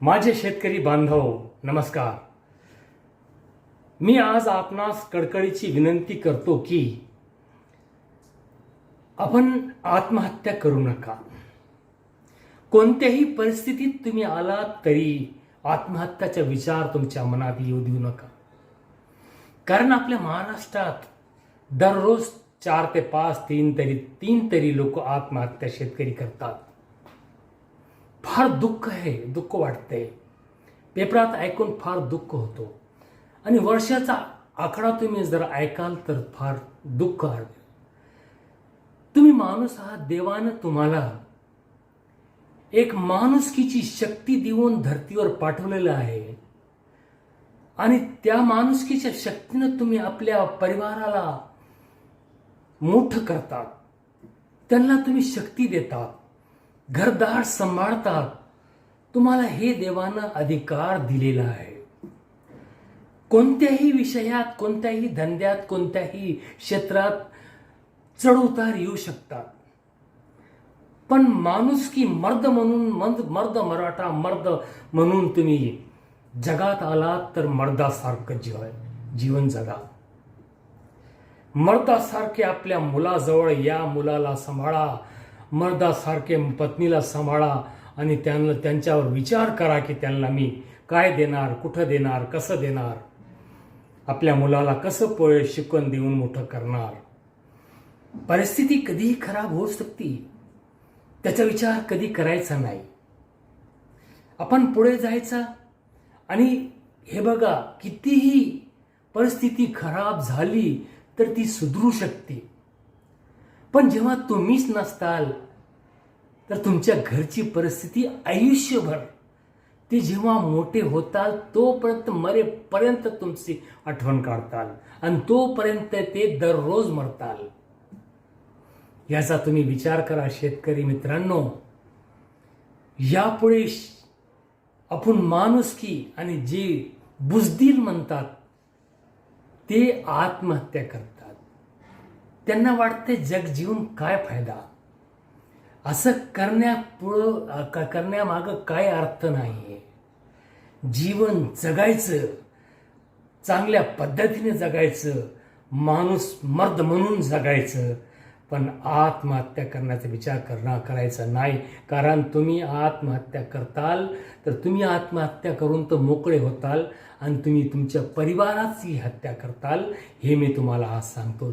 माझे शेतकरी बांधव नमस्कार. मी आज आपणास कडकडीची विनंती करतो की आपण आत्महत्या करू नका. कोणत्याही परिस्थितीत तुम्ही आलात तरी आत्महत्याचा विचार तुमच्या मनात येऊ देऊ नका. कारण आपल्या महाराष्ट्रात दररोज चार ते पाच तीन तरी तीन तरी लोक आत्महत्या शेतकरी करतात. फार दुःख आहे दुःख वाटते पेपरात ऐकून फार दुःख होतो. आणि वर्षाचा आकडा तुम्ही जर ऐकाल तर फार दुःख हवे तुम्ही माणूस आहात देवानं तुम्हाला एक माणुसकीची शक्ती देऊन धर्तीवर पाठवलेलं आहे. आणि त्या माणुसकीच्या शक्तीनं तुम्ही आपल्या परिवाराला मोठं करतात. त्यांना तुम्ही शक्ती देतात. घरदार सांभाळतात तुम्हाला हे देवानं अधिकार दिलेला आहे. कोणत्याही विषयात कोणत्याही धंद्यात कोणत्याही क्षेत्रात चढउतार येऊ शकतात. पण माणूस की मर्द म्हणून मर्द मर्द मराठा मर्द म्हणून तुम्ही जगात आलात तर मर्दासारखं जीव जीवन जगा. मर्दासारखे आपल्या मुलाजवळ या मुलाला सांभाळा. मर्दासारखे पत्नीला सांभाळा आणि त्यांना त्यांच्यावर विचार करा की त्यांना मी काय देणार कुठं देणार कसं देणार? आपल्या मुलाला कसं पोळे शिकवण देऊन मोठं करणार? परिस्थिती कधीही खराब होऊ शकते. त्याचा विचार कधी करायचा नाही. आपण पुढे जायचा आणि हे बघा कितीही परिस्थिती खराब झाली तर ती सुधरू शकते. पण जेव्हा तुम्हीच नसताल तर तुमच्या घरची परिस्थिती आयुष्यभर ते जेव्हा मोठे होताल तोपर्यंत मरेपर्यंत तुमची आठवण काढताल आणि तोपर्यंत ते दररोज मरताल. याचा तुम्ही विचार करा शेतकरी मित्रांनो. यापुढे आपण माणुसकी आणि जे बुजदील म्हणतात ते आत्महत्या करतात. त्यांना वाटते जग जीवन काय फायदा? असं करण्यापुढं करण्यामागं काय अर्थ नाही जीवन जगायचं चांगल्या पद्धतीने जगायचं माणूस मर्द म्हणून जगायचं पण आत्महत्या करण्याचा विचार करणं करायचा नाही. कारण तुम्ही आत्महत्या करताल तर तुम्ही आत्महत्या करून तर मोकळे होताल आणि तुम्ही तुमच्या परिवाराची हत्या करताल हे मी तुम्हाला आज सांगतो.